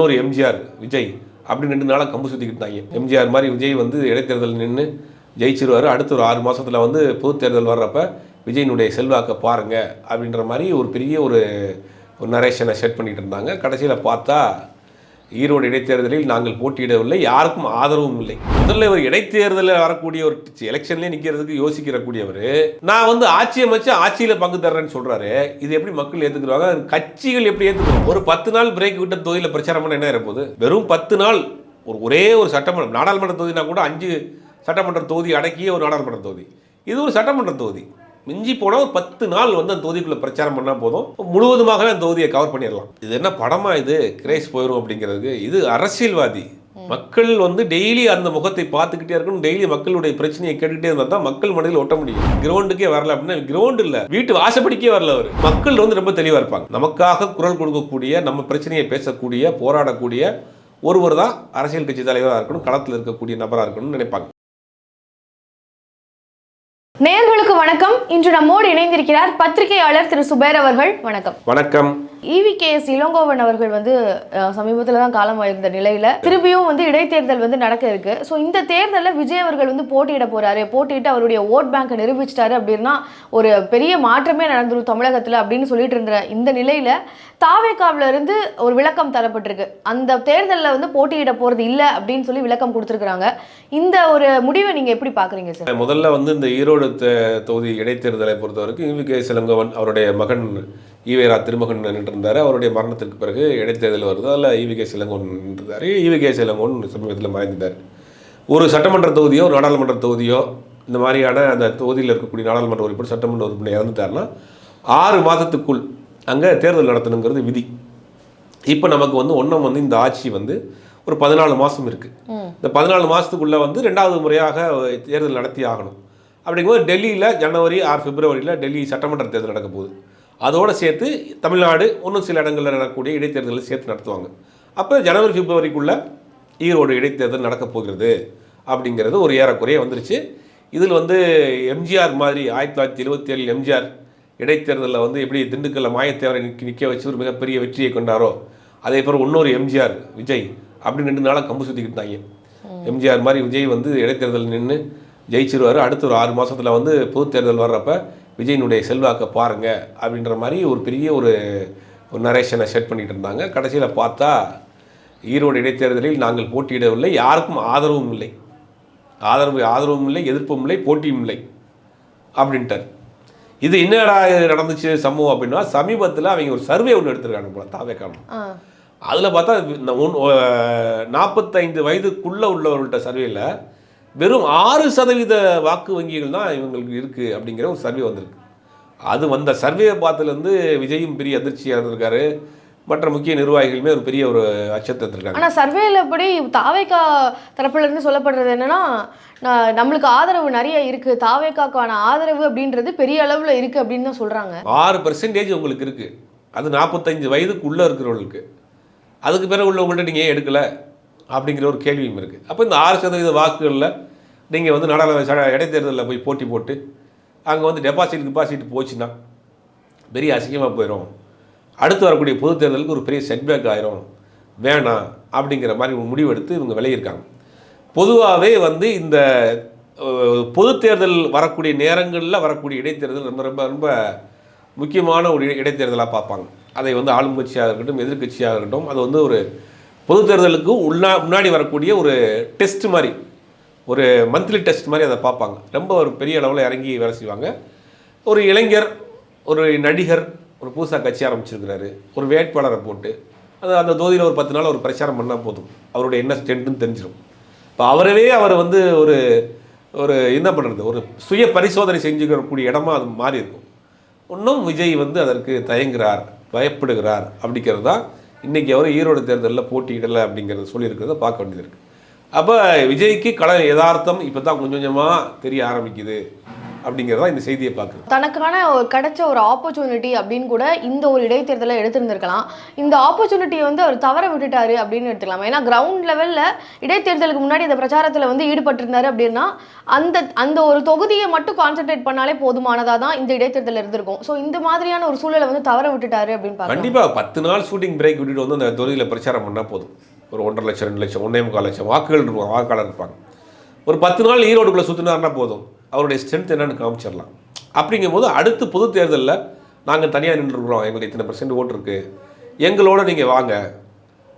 இன்னொரு எம்ஜிஆர் விஜய் அப்படின்னு ரெண்டு நாளாக கம்பு சுற்றிக்கிட்டு இருந்தாங்க. எம்ஜிஆர் மாதிரி விஜய் வந்து இடைத்தேர்தல் நின்று ஜெயிச்சிருவாரு. அடுத்த ஒரு ஆறு மாதத்தில் வந்து பொது தேர்தல் வர்றப்ப விஜயினுடைய செல்வாக்கை பாருங்கள் அப்படின்ற மாதிரி ஒரு பெரிய ஒரு ஒரு நரேஷனை செட் பண்ணிகிட்டு இருந்தாங்க. கடைசியில் பார்த்தா ஈரோடு இடைத்தேர்தலில் நாங்கள் போட்டியிடவில்லை யாருக்கும் ஆதரவும் இல்லை. முதல்ல ஒரு இடைத்தேர்தலில் வரக்கூடிய ஒரு எலெக்ஷன்லேயே நிற்கிறதுக்கு யோசிக்கிறக்கூடியவர் நான் வந்து ஆட்சி அமைச்சு ஆட்சியில் பங்கு தர்றேன்னு சொல்கிறாரு இது எப்படி மக்கள் ஏற்றுக்கிறாங்க கட்சிகள் எப்படி ஏற்றுக்கிறோம் ஒரு பத்து நாள் பிரேக் விட்ட தொகுதியில் பிரச்சாரம் பண்ண என்ன இருப்போது வெறும் பத்து நாள் ஒரு ஒரே ஒரு சட்டமன்றம் நாடாளுமன்ற தொகுதினா கூட அஞ்சு சட்டமன்ற தொகுதி அடக்கிய ஒரு நாடாளுமன்ற தொகுதி. இது ஒரு சட்டமன்ற தொகுதி. மிஞ்சி போனால் ஒரு பத்து நாள் வந்து அந்த தொகுதிக்குள்ள பிரச்சாரம் பண்ணால் போதும். முழுவதுமாகவே அந்த தொகுதியை கவர் பண்ணிடலாம். இது என்ன படமா இது? கிரேஸ் போயிடும் அப்படிங்கிறதுக்கு இது அரசியல்வாதி. மக்கள் வந்து டெய்லி அந்த முகத்தை பார்த்துக்கிட்டே இருக்கணும். டெய்லி மக்களுடைய பிரச்சனையை கேட்டுக்கிட்டே இருந்தால் தான் மக்கள் மனதில் ஒட்ட முடியும். கிரவுண்டுக்கே வரல அப்படின்னா கிரவுண்ட் இல்லை. வீட்டு வாசப்படிக்கே வரல அவர். மக்கள் வந்து ரொம்ப தெளிவாக இருப்பாங்க. நமக்காக குரல் கொடுக்கக்கூடிய நம்ம பிரச்சனையை பேசக்கூடிய போராடக்கூடிய ஒருவர் தான் அரசியல் கட்சி தலைவராக இருக்கணும். களத்தில் இருக்கக்கூடிய நபராக இருக்கணும்னு நினைப்பாங்க. நேர்களுக்கு வணக்கம். இன்று நம்மோடு இணைந்திருக்கிறார் பத்திரிகையாளர் திரு சுபேர் அவர்கள். வணக்கம். வணக்கம். இவி கே எஸ் இளங்கோவன் அவர்கள் வந்து சமீபத்தில் தான் காலமாயிருந்த நிலையில திரும்பியும் வந்து இடைத்தேர்தல் வந்து நடக்க இருக்கு. ஸோ இந்த தேர்தலில் விஜய் அவர்கள் வந்து போட்டியிட போறாரு. போட்டியிட்டு அவருடைய ஓட் பேங்கை நிரூபிச்சிட்டாரு அப்படின்னா ஒரு பெரிய மாற்றமே நடந்துடும் தமிழகத்தில் அப்படின்னு சொல்லிட்டு இருந்த இந்த நிலையில தாவேக்காவில இருந்து ஒரு விளக்கம் தரப்பட்டிருக்கு. அந்த தேர்தலில் வந்து போட்டியிட போறது இல்லை அப்படின்னு சொல்லி விளக்கம் கொடுத்துருக்காங்க இந்த ஒரு முடிவை நீங்க எப்படி பாக்குறீங்க சார்? முதல்ல வந்து இந்த ஈரோடு தொகுதி இடைத்தேர்தலை பொறுத்தவரைக்கும் இவி கே சிலங்கவன் அவருடைய மகன் ஈவேரா திருமகன் நின்றிருந்தார். அவருடைய மரணத்திற்கு பிறகு இடைத்தேர்தல் வருது. அதில் ஈவி கே சிலங்கோவன் நின்றிருந்தார். ஈவி கே சிலங்கோவன் சமீபத்தில் மறைந்தார் ஒரு சட்டமன்ற தொகுதியோ ஒரு நாடாளுமன்ற தொகுதியோ இந்த மாதிரியான அந்த தொகுதியில் இருக்கக்கூடிய நாடாளுமன்ற உறுப்பினர் சட்டமன்ற உறுப்பினர் இறந்துட்டாருன்னா ஆறு மாதத்துக்குள் அங்கே தேர்தல் நடத்தணுங்கிறது விதி. இப்போ நமக்கு வந்து ஒன்றும் வந்து இந்த ஆட்சி வந்து ஒரு பதினாலு மாதம் இருக்குது இந்த பதினாலு மாதத்துக்குள்ளே வந்து ரெண்டாவது முறையாக தேர்தல் நடத்தி ஆகணும். அப்படிங்கும்போது டெல்லியில் ஜனவரி ஆறு பிப்ரவரியில் டெல்லி சட்டமன்ற தேர்தல் நடக்க போகுது. அதோடு சேர்த்து தமிழ்நாடு இன்னும் சில இடங்களில் நடக்கக்கூடிய இடைத்தேர்தலை சேர்த்து நடத்துவாங்க. அப்போ ஜனவரி பிப்ரவரிக்குள்ளே ஈரோடு இடைத்தேர்தல் நடக்கப் போகிறது அப்படிங்கிறது ஒரு ஏறக்குறைய வந்துருச்சு. இதில் வந்து எம்ஜிஆர் மாதிரி ஆயிரத்தி தொள்ளாயிரத்தி எழுபத்தி ஏழில் எம்ஜிஆர் இடைத்தேர்தலில் வந்து எப்படி திண்டுக்கல்ல மாயத்தேவரை நிற்க நிற்க வச்சு ஒரு மிகப்பெரிய வெற்றியை கொண்டாரோ அதே போல் இன்னொரு எம்ஜிஆர் விஜய் அப்படின்னு ரெண்டு நாளாக கம்பு சுற்றிக்கிட்டு இருந்தாங்க. எம்ஜிஆர் மாதிரி விஜய் வந்து இடைத்தேர்தல் நின்று ஜெயிச்சிருவாரு. அடுத்த ஒரு ஆறு மாதத்தில் வந்து பொது தேர்தல் வர்றப்ப விஜயினுடைய செல்வாக்கை பாருங்க அப்படின்ற மாதிரி ஒரு பெரிய ஒரு ஒரு நரேஷனை செட் பண்ணிட்டு இருந்தாங்க. கடைசியில் பார்த்தா ஈரோடு இடைத்தேர்தலில் நாங்கள் போட்டியிடவில்லை. யாருக்கும் ஆதரவும் இல்லை. ஆதரவு ஆதரவும் இல்லை எதிர்ப்பும் இல்லை போட்டியும் இல்லை அப்படின்ட்டார். இது என்னடா நடந்துச்சு சம்பவம் அப்படின்னா சமீபத்தில் அவங்க ஒரு சர்வே ஒன்று எடுத்திருக்காங்க போல தாவேக்கான ஆ. அதில் பார்த்தா நாற்பத்தைந்து வயதுக்குள்ளே உள்ளவர்கள்ட்ட சர்வேல வெறும் ஆறு சதவீத வாக்கு வங்கிகள் தான் இவங்களுக்கு இருக்குது அப்படிங்கிற ஒரு சர்வே வந்திருக்கு. அது வந்த சர்வே பார்த்துலேருந்து விஜயும் பெரிய அதிர்ச்சியாக இருந்திருக்காரு. மற்ற முக்கிய நிர்வாகிகளுமே ஒரு பெரிய ஒரு அச்சத்தை எடுத்திருக்காங்க. ஆனா சர்வேல படி தாவேக்கா தரப்புல இருந்து சொல்லப்படுறது என்னன்னா நம்மளுக்கு ஆதரவு நிறைய இருக்கு. தாவேக்காக்கான ஆதரவு அப்படின்றது பெரிய அளவுல இருக்கு அப்படின்னு தான் சொல்றாங்க. ஆறு பர்சன்டேஜ் உங்களுக்கு இருக்குது அது நாற்பத்தஞ்சு வயதுக்குள்ளே இருக்கிறவங்களுக்கு. அதுக்கு பிறகு உள்ளவங்கள்ட்ட நீங்கள் ஏன் எடுக்கலை? அப்படிங்கிற ஒரு கேள்வியும் இருக்குது அப்போ இந்த ஆறு சதவீத வாக்குகளில் நீங்கள் வந்து நாடாளுமன்ற இடைத்தேர்தலில் போய் போட்டி போட்டு அங்கே வந்து டெபாசிட் டெபாசிட் போச்சுன்னா பெரிய அசிங்கமாக போயிடும் அடுத்து வரக்கூடிய பொது தேர்தலுக்கு ஒரு பெரிய செட்பேக் ஆயிரும். வேணாம் அப்படிங்கிற மாதிரி ஒரு முடிவெடுத்து இவங்க விலகியிருக்காங்க. பொதுவாகவே வந்து இந்த பொது தேர்தல் வரக்கூடிய நேரங்களில் வரக்கூடிய இடைத்தேர்தல் ரொம்ப ரொம்ப ரொம்ப முக்கியமான ஒரு இடைத்தேர்தலாக பார்ப்பாங்க. அதை வந்து ஆளும் கட்சியாக இருக்கட்டும் எதிர்க்கட்சியாக இருக்கட்டும் அது வந்து ஒரு பொது தேர்தலுக்கு உள்ளா முன்னாடி வரக்கூடிய ஒரு டெஸ்ட் மாதிரி ஒரு மந்த்லி டெஸ்ட் மாதிரி அதை பார்ப்பாங்க. ரொம்ப ஒரு பெரிய அளவில் இறங்கி வேலை செய்வாங்க. ஒரு இளைஞர் ஒரு நடிகர் ஒரு புதுசாக கட்சி ஆரம்பிச்சிருக்கிறாரு. ஒரு வேட்பாளரை போட்டு அது அந்த தொகுதியில் ஒரு பத்து நாள் ஒரு பிரச்சாரம் பண்ணால் போதும். அவருடைய என்ன ஸ்ட்ரென்த்துன்னு தெரிஞ்சிடும் இப்போ அவரவே அவர் வந்து ஒரு ஒரு என்ன பண்ணுறது ஒரு சுய பரிசோதனை செஞ்சுக்கக்கூடிய இடமா அது மாறி இருக்கும். இன்னும் விஜய் வந்து அதற்கு தயங்குறார் பயப்படுகிறார் அப்படிங்கிறது தான் இன்றைக்கி அவர் ஈரோடு தேர்தலில் போட்டியிடலை அப்படிங்கிறத சொல்லியிருக்கிறத பார்க்க வேண்டியது இருக்குது அப்போ விஜய்க்கு கடன் யதார்த்தம் இப்போ தான் கொஞ்சம் கொஞ்சமாக தெரிய ஆரம்பிக்குது. அப்படிங்கிறதா இந்த செய்தியை பார்க்குது. தனக்கான கிடைச்ச ஒரு ஆப்பர்ச்சுனிட்டி அப்படின்னு கூட இந்த ஒரு இடைத்தேர்தலை எடுத்திருந்திருக்கலாம். இந்த ஆப்பர்ச்சுனிட்டியை வந்து அவர் தவற விட்டுட்டாரு அப்படின்னு எடுத்துக்கலாம். ஏன்னா கிரவுண்ட் லெவலில் இடைத்தேர்தலுக்கு முன்னாடி இந்த பிரச்சாரத்தில் வந்து ஈடுபட்டிருந்தாரு அப்படின்னா அந்த அந்த ஒரு தொகுதியை மட்டும் கான்சென்ட்ரேட் பண்ணாலே போதுமானதாக தான் இந்த இடைத்தேர்தல் இருந்திருக்கும். ஸோ இந்த மாதிரியான ஒரு சூழலை வந்து தவற விட்டுட்டாரு அப்படின்னு கண்டிப்பாக பத்து நாள் ஷூட்டிங் பிரேக் விட்டுட்டு வந்து அந்த தொகுதியில் பிரச்சாரம் பண்ணால் போதும். ஒரு ஒன்றரை லட்சம் ரெண்டு லட்சம் ஒன்றே முக்கால் லட்சம் வாக்குகள் இருப்பாங்க வாக்காளர் இருப்பாங்க. ஒரு பத்து நாள் ஈரோடுக்குள்ளே சுற்றினார்னா போதும். அவருடைய ஸ்ட்ரென்த் என்னன்னு காமிச்சிடலாம். அப்படிங்கும்போது அடுத்து பொது தேர்தலில் நாங்கள் தனியாக நின்றுருக்குறோம். எங்களுக்கு இத்தனை பர்சன்ட் ஓட்டு இருக்குது எங்களோட நீங்கள் வாங்க.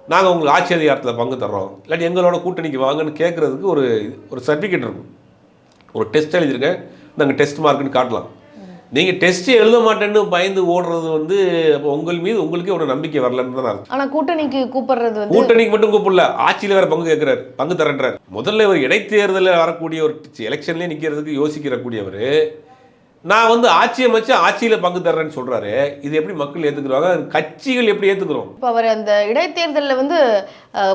நாங்கள் உங்களுக்கு ஆட்சி அதிகாரத்தில் பங்கு தர்றோம். இல்லாட்டி எங்களோட கூட்டணிக்கு வாங்கன்னு கேட்குறதுக்கு ஒரு ஒரு சர்டிஃபிகேட் இருக்கும். ஒரு டெஸ்ட் எழுதியிருக்கேன். நாங்கள் டெஸ்ட் மார்க்குன்னு காட்டலாம். நீங்கள் டெஸ்ட் எழுத மாட்டேன்னு பயந்து ஓடுறது வந்து அப்போ உங்கள் மீது உங்களுக்கே ஒரு நம்பிக்கை வரலன்னு தான் அர்த்தம். ஆனால் கூட்டணிக்கு கூப்பிடுறது வந்து கூட்டணிக்கு மட்டும் கூப்பிடல ஆட்சியில் வேற பங்கு கேட்கிறாரு பங்கு தரன்றார். முதல்ல ஒரு இடைத்தேர்தலில் வரக்கூடிய ஒரு எலெக்ஷன்லேயே நிற்கிறதுக்கு யோசிக்கிற கூடியவர் நான் வந்து ஆட்சி அமைச்சு ஆட்சியில் பங்கு தர்றேன்னு சொல்றாரு. இது எப்படி மக்கள் ஏற்றுக்குறாங்க கட்சிகள் எப்படி ஏற்றுக்குறோம் இப்போ அவர் அந்த இடைத்தேர்தலில் வந்து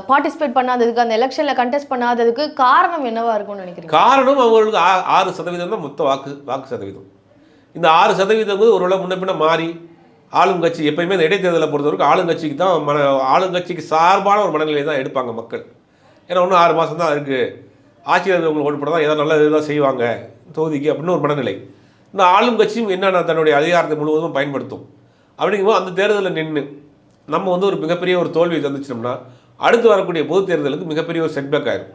பார்ட்டிசிபேட் பண்ணாததுக்கு அந்த எலெக்ஷனில் கண்டெஸ்ட் பண்ணாததுக்கு காரணம் என்னவா இருக்கும்னு நினைக்கிறீங்க? காரணம் அவங்களுக்கு ஆறு சதவீதம் தான் மொத்த வாக்கு வாக்கு சதவீதம். இந்த ஆறு சதவீதம் வந்து ஒருவேளை முன்ன பின்ன மாறி ஆளுங்கட்சி எப்பயுமே இந்த இடைத்தேர்தலை பொறுத்தவரைக்கும் ஆளுங்கட்சிக்கு தான் மன ஆளுங்கட்சிக்கு சார்பான ஒரு மனநிலையை தான் எடுப்பாங்க மக்கள். ஏன்னா இன்னும் ஆறு மாதம் தான் இருக்குது ஆட்சியில் இருக்கிறவங்க ஓட்டு போட தான் ஏதாவது நல்ல இதுதான் செய்வாங்க தொகுதிக்கு அப்படின்னு ஒரு மனநிலை. இந்த ஆளும் கட்சியும் என்னென்ன தன்னுடைய அதிகாரத்தை முழுவதும் பயன்படுத்தும்? அப்படிங்கும்போது அந்த தேர்தலில் நின்று நம்ம வந்து ஒரு மிகப்பெரிய ஒரு தோல்வியை சந்திச்சிட்டோம்னா அடுத்து வரக்கூடிய பொது தேர்தலுக்கு மிகப்பெரிய ஒரு செட்பேக் ஆயிரும்.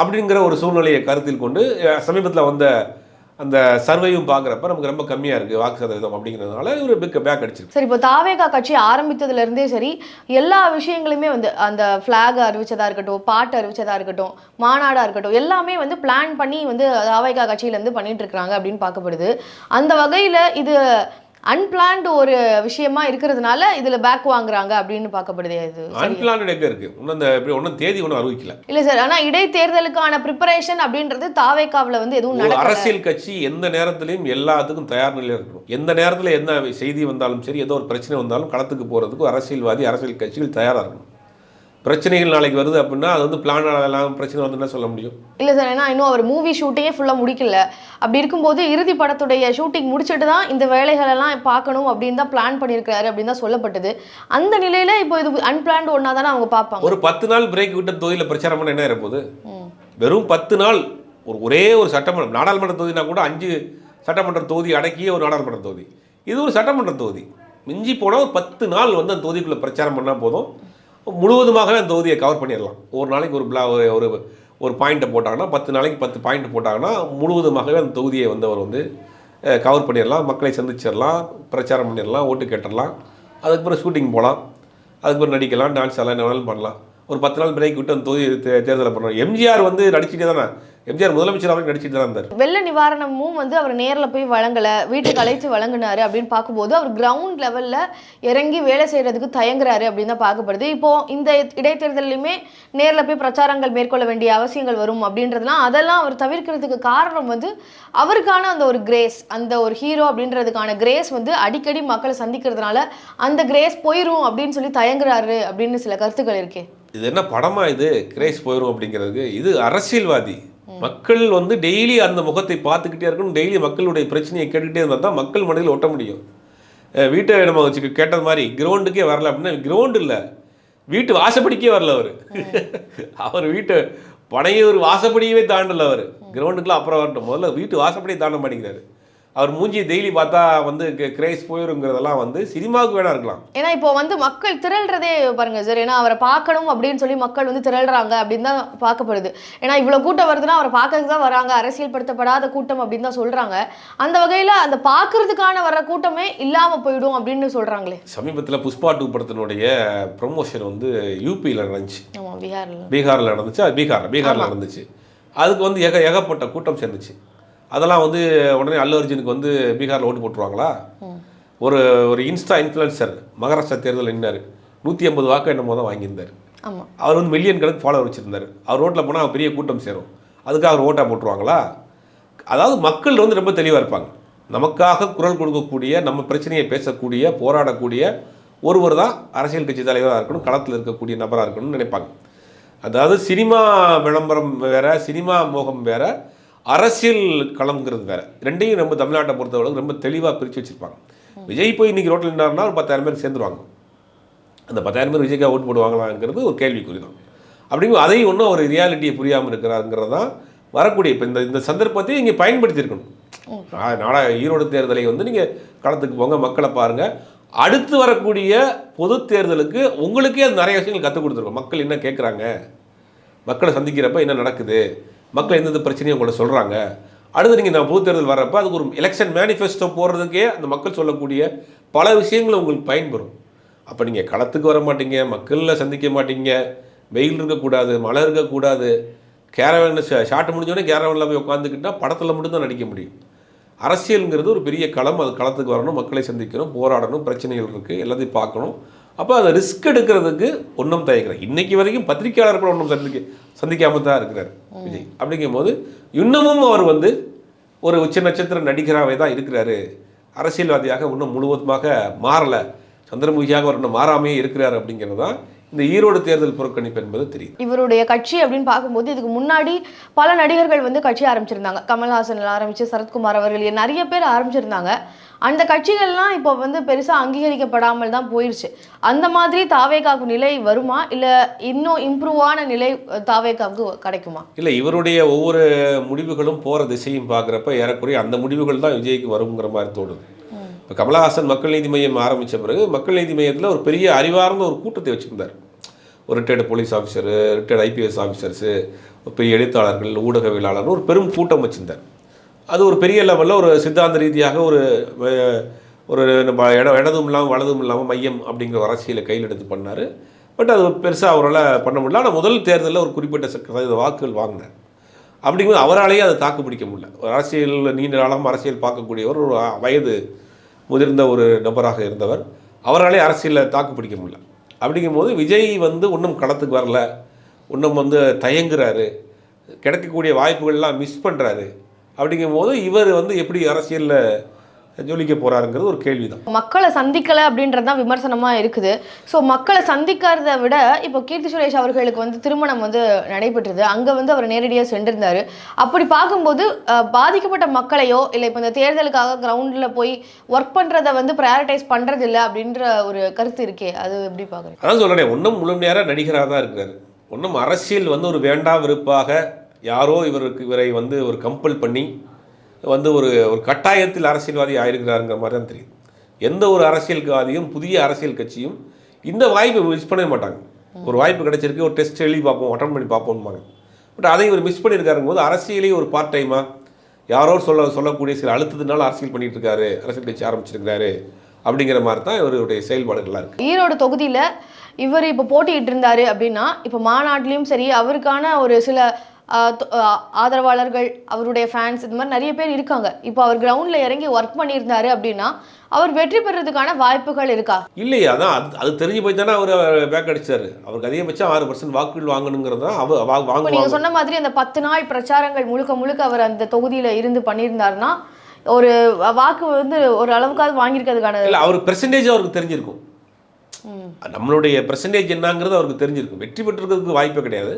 அப்படிங்கிற ஒரு சூழ்நிலையை கருத்தில் கொண்டு சமீபத்தில் வந்த அந்த சர்வையும் பார்க்குறப்ப நமக்கு ரொம்ப கம்மியாக இருக்குது வாக்கு சதவீதம் அப்படிங்கிறதுனால ஒரு பிக் பேக் அடிச்சிருக்கு சரி இப்போ தாவேகா கட்சி ஆரம்பித்ததுலேருந்தே சரி எல்லா விஷயங்களுமே வந்து அந்த ஃப்ளாக் அறிவிச்சதாக இருக்கட்டும் பாட்டு அறிவிச்சதாக இருக்கட்டும் மாநாடாக இருக்கட்டும் எல்லாமே வந்து பிளான் பண்ணி வந்து தாவேகா கட்சியிலேருந்து பண்ணிகிட்டு இருக்கிறாங்க அப்படின்னு பார்க்கப்படுது. அந்த வகையில் இது அன்பிளான்டு ஒரு விஷயமா இருக்கிறதுனால இதுல பேக் வாங்குறாங்க அப்படின்னு பார்க்கப்படுது. இது. அன்பிளான்ட் எங்கே இருக்குது இன்னும் இந்த இப்படி ஒன்றும் தேதி ஒன்றும் அறிவிக்கல. இல்ல சார் ஆனா இடைத்தேர்தலுக்கான ப்ரிப்பரேஷன் அப்படின்றது தாவேக்காவுல வந்து எதுவும் அரசியல் கட்சி எந்த நேரத்திலையும் எல்லாத்துக்கும் தயார் நிலையில் இருக்கணும். எந்த நேரத்தில் என்ன செய்தி வந்தாலும் சரி ஏதோ ஒரு பிரச்சனை வந்தாலும் களத்துக்கு போகிறதுக்கு அரசியல்வாதி அரசியல் கட்சிகள் தயாராக இருக்கணும். பிரச்சனைகள் நாளைக்கு வருது அப்படின்னா அது வந்து பிளான் எல்லாம் பிரச்சனை வந்து சொல்ல முடியும்? இல்ல சார் ஏன்னா இன்னும் அவர் மூவி ஷூட்டிங்கே ஃபுல்லாக முடிக்கல. அப்படி இருக்கும்போது இறுதி படத்துடைய ஷூட்டிங் முடிச்சுட்டு தான் இந்த வேலைகள் எல்லாம் பார்க்கணும் அப்படின்னு தான் பிளான் பண்ணியிருக்காரு அப்படின்னு தான் சொல்லப்பட்டது. அந்த நிலையில இப்போ இது அன்பிளான்டு ஒன்றா தானே அவங்க பார்ப்பாங்க. ஒரு பத்து நாள் பிரேக் விட்ட தொகுதியில் பிரச்சாரம் பண்ண என்ன இருப்போது. வெறும் பத்து நாள் ஒரு ஒரே ஒரு சட்டமன்றம் நாடாளுமன்ற தொகுதினா கூட அஞ்சு சட்டமன்ற தொகுதி அடக்கிய ஒரு நாடாளுமன்ற தொகுதி. இது ஒரு சட்டமன்ற தொகுதி. மிஞ்சி போனால் ஒரு பத்து நாள் வந்து அந்த தொகுதிக்குள்ளே பிரச்சாரம் பண்ணால் போதும். முழுவதுமாகவே அந்த தொகுதியை கவர் பண்ணிடலாம். ஒரு நாளைக்கு ஒரு பிளா ஒரு- ஒரு பாயிண்ட்டை போட்டாங்கன்னா பத்து நாளைக்கு பத்து பாயிண்ட் போட்டாங்கன்னா முழுவதுமாகவே அந்த தொகுதியை வந்து அவர் வந்து கவர் பண்ணிடலாம். மக்களை சந்திச்சிடலாம். பிரச்சாரம் பண்ணிடலாம். ஓட்டு கேட்டுடலாம். அதுக்கப்புறம் ஷூட்டிங் போகலாம். அதுக்கப்புறம் நடிக்கலாம். டான்ஸ் எல்லாம் என்ன வேணாலும் பண்ணலாம். ஒரு பத்து நாள் பிரேக் விட்டு அந்த தொகுதி தே- தேர்தலை பண்ணுறோம் எம்ஜிஆர் வந்து நடிச்சுட்டே தானே? எம்ஜிஆர் முதலமைச்சர் அவர்கள் நடிச்சுட்டு தான் இருந்தார். வெள்ள நிவாரணமும் வந்து அவர் நேர்ல போய் வழங்கல வீட்டுக்கு அழைத்து வழங்கினாரு அப்படின்னு பார்க்கும்போது அவர் கிரவுண்ட் லெவல்ல இறங்கி வேலை செய்யறதுக்கு தயங்குறாரு அப்படின்னு தான் பார்க்கப்படுது. இப்போ இந்த இடைத்தேர்தலையுமே நேர்ல போய் பிரச்சாரங்கள் மேற்கொள்ள வேண்டிய அவசியங்கள் வரும் அப்படின்றதுலாம் அதெல்லாம் அவர் தவிர்க்கிறதுக்கு காரணம் வந்து அவருக்கான அந்த ஒரு கிரேஸ் அந்த ஒரு ஹீரோ அப்படின்றதுக்கான கிரேஸ் வந்து அடிக்கடி மக்களை சந்திக்கிறதுனால அந்த கிரேஸ் போயிரும் அப்படின்னு சொல்லி தயங்குறாரு அப்படின்னு சில கருத்துக்கள் இருக்கே. இது என்ன படமா இது? கிரேஸ் போயிடும் அப்படிங்கிறதுக்கு இது அரசியல்வாதி. மக்கள் வந்து டெய்லி அந்த முகத்தை பார்த்துக்கிட்டே இருக்கணும். டெய்லி மக்களுடைய பிரச்சனையை கேட்டுக்கிட்டே இருந்தால் தான் மக்கள் மனதில் ஒட்ட முடியும். வீட்டை நம்ம வச்சு கேட்டது மாதிரி கிரவுண்டுக்கே வரல அப்படின்னா கிரவுண்டு இல்லை. வீட்டு வாசப்படிக்கே வரல அவர். அவர் வீட்டு பனையூர் வாசப்படியவே தாண்டல அவர். கிரவுண்டுக்குலாம் அப்புறம் வரட்டும். முதல்ல வீட்டு வாசப்படியை தாண்ட மாட்டேங்கிறாரு. அவர் மூஞ்சி டெய்லி பார்த்தா வந்து கிரேஸ் போயிருங்கிறதெல்லாம் வந்து சினிமாவுக்கு வேணா இருக்கலாம். ஏன்னா இப்போ வந்து மக்கள் திரள்றதே பாருங்க சார் ஏன்னா அவரை பார்க்கணும் அப்படின்னு சொல்லி மக்கள் வந்து திரள்றாங்க அப்படின்னு தான் பார்க்கப்படுது. ஏன்னா இவ்வளோ கூட்டம் வருதுன்னா அவரை பார்க்கறதுக்கு தான் வராங்க. அரசியல்படுத்தப்படாத கூட்டம் அப்படின்னு தான் சொல்றாங்க. அந்த வகையில் அந்த பார்க்கறதுக்கான வர்ற கூட்டமே இல்லாமல் போயிடும் அப்படின்னு சொல்றாங்களே. சமீபத்தில் புஷ்பா டூ படத்தினுடைய ப்ரொமோஷன் வந்து யூபியில் நடந்துச்சு. பீகார்ல. பீகாரில் நடந்துச்சு. அது பீகார் பீகாரில் நடந்துச்சு. அதுக்கு வந்து ஏக ஏகப்பட்ட கூட்டம் சேர்ந்துச்சு. அதெல்லாம் வந்து உடனே அல்லு அர்ஜுனுக்கு வந்து பீகாரில் ஓட்டு போட்டுருவாங்களா? ஒரு ஒரு இன்ஸ்டா இன்ஃப்ளூயன்சர் மகாராஷ்டிரா தேர்தலில் நின்னார். நூற்றி ஐம்பது வாக்கு என்னமோ தான் வாங்கியிருந்தார். அவர் வந்து மில்லியன் கணக்கு ஃபாலோ வச்சுருந்தார். அவர் ரோட்டில் போனால் பெரிய கூட்டம் சேரும். அதுக்காக அவர் ஓட்டாக போட்டுருவாங்களா? அதாவது மக்கள் வந்து ரொம்ப தெளிவாக இருப்பாங்க. நமக்காக குரல் கொடுக்கக்கூடிய நம்ம பிரச்சனையை பேசக்கூடிய போராடக்கூடிய ஒருவர் தான் அரசியல் கட்சி தலைவராக இருக்கணும் களத்தில் இருக்கக்கூடிய நபராக இருக்கணும்னு நினைப்பாங்க. அதாவது சினிமா விளம்பரம் வேற சினிமா மோகம் வேற அரசியல் களம்ங்கிறது வேற. ரெண்டையும் நம்ம தமிழ்நாட்டை பொறுத்தவரைக்கும் ரொம்ப தெளிவாக பிரித்து வச்சிருப்பாங்க. விஜய் போய் இன்னைக்கு ரோட்டில் நின்னாருன்னா ஒரு பத்தாயிரம் பேர் சேர்ந்துருவாங்க. அந்த பத்தாயிரம் பேர் விஜய்க்காக ஓட்டு போடுவாங்களாங்கிறது ஒரு கேள்விக்குறி தான். அப்படிங்கும் அதையும் ஒன்றும் ஒரு ரியாலிட்டியை புரியாமல் இருக்கிறாருங்கிறது தான் வரக்கூடிய இப்போ இந்த இந்த சந்தர்ப்பத்தை இங்கே பயன்படுத்தியிருக்கணும். நாடா ஈரோடு தேர்தலை வந்து நீங்கள் களத்துக்கு போங்க மக்களை பாருங்கள் அடுத்து வரக்கூடிய பொது தேர்தலுக்கு உங்களுக்கே அது நிறைய விஷயங்கள் கற்றுக் கொடுத்துருக்கோம். மக்கள் என்ன கேட்குறாங்க மக்களை சந்திக்கிறப்ப என்ன நடக்குது? மக்கள் எந்தெந்த பிரச்சனையும் உங்கள்ட்ட சொல்கிறாங்க அடுத்து நீங்கள் நான் பொது தேர்தல் வர்றப்போ அதுக்கு ஒரு எலெக்ஷன் மேனிஃபெஸ்டோ போடுறதுக்கே அந்த மக்கள் சொல்லக்கூடிய பல விஷயங்கள் உங்களுக்கு பயன்பெறும். அப்போ நீங்கள் களத்துக்கு வர மாட்டீங்க மக்களில் சந்திக்க மாட்டீங்க வெயில் இருக்கக்கூடாது மழை இருக்கக்கூடாது கேரவன் ஷாட்டு முடிஞ்சோடனே கேரவனில் போய் உட்காந்துக்கிட்டா படத்தில் மட்டும்தான் நடிக்க முடியும். அரசியலுங்கிறது ஒரு பெரிய களம் அது களத்துக்கு வரணும் மக்களை சந்திக்கணும் போராடணும் பிரச்சனைகள் இருக்குது எல்லாத்தையும் பார்க்கணும். அப்போ அதை ரிஸ்க் எடுக்கிறதுக்கு ஒன்றும் தயக்கிறேன் இன்னைக்கு வரைக்கும் பத்திரிக்கையாளர்கள் ஒன்றும் சந்திக்க சந்திக்காம தான் இருக்கிறார் விஜய். அப்படிங்கும்போது இன்னமும் அவர் வந்து ஒரு உச்ச நட்சத்திர நடிகராகவே தான் இருக்கிறாரு. அரசியல்வாதியாக இன்னும் முழுவதுமாக மாறலை. சந்திரமுகியாக அவர் இன்னும் மாறாமையே இருக்கிறார் அப்படிங்கிறது தான் இந்த ஈரோடு தேர்தல் புறக்கணிப்பு என்பது தெரியும் இவருடைய கட்சி அப்படின்னு பார்க்கும்போது இதுக்கு முன்னாடி பல நடிகர்கள் வந்து கட்சி ஆரம்பிச்சிருந்தாங்க. கமல்ஹாசன் ஆரம்பிச்சு சரத்குமார் அவர்கள் நிறைய பேர் ஆரம்பிச்சிருந்தாங்க. அந்த கட்சிகள்லாம் இப்போ வந்து பெருசாக அங்கீகரிக்கப்படாமல் தான் போயிடுச்சு அந்த மாதிரி தாவேகாவுக்கு நிலை வருமா? இல்லை இன்னும் இம்ப்ரூவான நிலை தாவேகாவுக்கு கிடைக்குமா? இல்லை இவருடைய ஒவ்வொரு முடிவுகளும் போகிற திசையும் பார்க்குறப்ப ஏறக்குறைய அந்த முடிவுகள் தான் விஜய்க்கு வருங்கிற மாதிரி தோணுது. இப்போ கமலஹாசன் மக்கள் நீதி மையம் ஆரம்பித்த பிறகு மக்கள் நீதி மையத்தில் ஒரு பெரிய அறிவார்ந்த ஒரு கூட்டத்தை வச்சுருந்தார். ஒரு retired police officer retired IPS officers பெரிய எழுத்தாளர்கள் ஊடகவியலாளர்னு ஒரு பெரும் கூட்டம் வச்சுருந்தார். அது ஒரு பெரிய லெவலில் ஒரு சித்தாந்த ரீதியாக ஒரு ஒரு நம்ம இட இடதும் இல்லாமல் வலதும் இல்லாமல் மையம் அப்படிங்கிற ஒரு அரசியலை கையில் எடுத்து பண்ணார். பட் அது பெருசாக அவரால் பண்ண முடியல. ஆனால் முதல் தேர்தலில் ஒரு குறிப்பிட்ட சதவீத வாக்குகள் வாங்கினார். அப்படிங்கும்போது அவராலேயே அதை தாக்கு பிடிக்க முடியல. ஒரு அரசியல் நீண்ட காலம் அரசியல் பார்க்கக்கூடியவர் ஒரு வயது முதிர்ந்த ஒரு நபராக இருந்தவர் அவராலே அரசியலில் தாக்கு பிடிக்க முடியல. அப்படிங்கும்போது விஜய் வந்து இன்னும் களத்துக்கு வரல. இன்னும் வந்து தயங்குறாரு. கிடைக்கக்கூடிய வாய்ப்புகள்லாம் மிஸ் பண்ணுறாரு அப்படிங்கும்போது இவர் வந்து எப்படி அரசியலில் ஜொலிக்க போகிறாருங்கிறது ஒரு கேள்வி தான் மக்களை சந்திக்கலை அப்படின்றது தான் விமர்சனமாக இருக்குது. ஸோ மக்களை சந்திக்கிறத விட இப்போ கீர்த்தி சுரேஷ் அவர்களுக்கு வந்து திருமணம் வந்து நடைபெற்றது. அங்கே வந்து அவர் நேரடியாக சென்றிருந்தார். அப்படி பார்க்கும்போது பாதிக்கப்பட்ட மக்களையோ இல்லை இப்போ இந்த தேர்தலுக்காக கிரவுண்டில் போய் ஒர்க் பண்ணுறதை வந்து ப்ரையாரிட்டைஸ் பண்ணுறது இல்லை அப்படின்ற ஒரு கருத்து இருக்கே. அது எப்படி பார்க்குறீங்க? அதான் சொல்கிறேன் இன்னும் முழு நேர நடிகராக தான் இருக்கிறாரு. இன்னும் அரசியல் வந்து ஒரு வேண்டாம் வெறுப்பாக யாரோ இவருக்கு இவரை வந்து ஒரு கம்பல் பண்ணி வந்து ஒரு ஒரு கட்டாயத்தில் அரசியல்வாதி ஆயிருக்கிறாருங்கிற மாதிரி தான் தெரியுது. எந்த ஒரு அரசியல்வாதியும் புதிய அரசியல் கட்சியும் இந்த வாய்ப்பை மிஸ் பண்ணவே மாட்டாங்க. ஒரு வாய்ப்பு கிடைச்சிருக்கு ஒரு டெஸ்ட் எழுதி பார்ப்போம் அட்டன் பண்ணி பார்ப்போம்பாங்க. பட் அதை இவர் மிஸ் பண்ணியிருக்காருங்க போது அரசியலே ஒரு பார்ட் டைமாக யாரோ சொல்ல சொல்லக்கூடிய சில அழுத்தத்தினால அரசியல் பண்ணிட்டு இருக்காரு அரசியல் கட்சி ஆரம்பிச்சிருக்காரு அப்படிங்கிற மாதிரி தான் இவருடைய செயல்பாடுகள்லாம் இருக்குது ஈரோடு தொகுதியில் இவர் இப்போ போட்டியிட்டு இருந்தாரு அப்படின்னா இப்போ மாநாட்டிலையும் சரி அவருக்கான ஒரு சில ஆதரவாளர்கள் அவருடைய ஃபேன்ஸ் இது மாதிரி நிறைய பேர் இருக்காங்க. இப்போ அவர் கிரவுண்டில் இறங்கி ஒர்க் பண்ணியிருந்தாரு அப்படின்னா அவர் வெற்றி பெறதுக்கான வாய்ப்புகள் இருக்கா? இல்லையே அதான் அது அது தெரிஞ்சு போய் தானே அவர் பேக் அடிச்சாரு. அவருக்கு அதிகபட்சம் ஆறு பர்சன்ட் வாக்குகள் வாங்கணுங்கிறது தான் அவர் வா- இப்போ வாங்குவாங்க நீங்கள் சொன்ன மாதிரி அந்த பத்து நாள் பிரச்சாரங்கள் முழுக்க முழுக்க அவர் அந்த தொகுதியில் இருந்து பண்ணியிருந்தாருன்னா ஒரு வாக்கு வந்து ஒரு அளவுக்காவது வாங்கியிருக்கிறதுக்கான இல்லை அவர் பெர்சன்டேஜ் அவருக்கு தெரிஞ்சிருக்கும். நம்மளுடைய பெர்சன்டேஜ் என்னங்கிறது அவருக்கு தெரிஞ்சிருக்கும். வெற்றி பெற்றிருக்கிறதுக்கு வாய்ப்பே கிடையாது.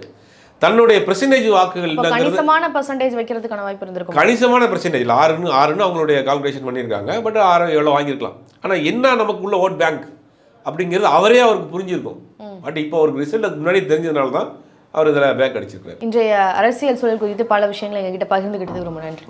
தன்னுடைய பெர்சன்டேஜ் வாக்குகள் கணிசமான பர்சன்டேஜ் வைக்கிறதுக்கான வாய்ப்பு இருந்திருக்கும். கணிசமான பெர்சன்டேஜ் ஆறுன்னு ஆறுன்னு அவங்களுடைய கால்குலேஷன் பண்ணியிருக்காங்க. பட் ஆறு எவ்வளோ வாங்கியிருக்கலாம். ஆனால் என்ன நமக்குள்ள ஓட் பேங்க் அப்படிங்கிறது அவரே அவருக்கு புரிஞ்சிருக்கும். பட் இப்போ அவருக்கு ரிசல்ட் முன்னாடி தெரிஞ்சதுனால தான் அவர் இதில் பேக் அடிச்சிருக்காரு இன்றைய அரசியல் சூழல் குறித்து பல விஷயங்களை எங்ககிட்ட பகிர்ந்துக்கிட்டதுக்கு ரொம்ப நன்றி.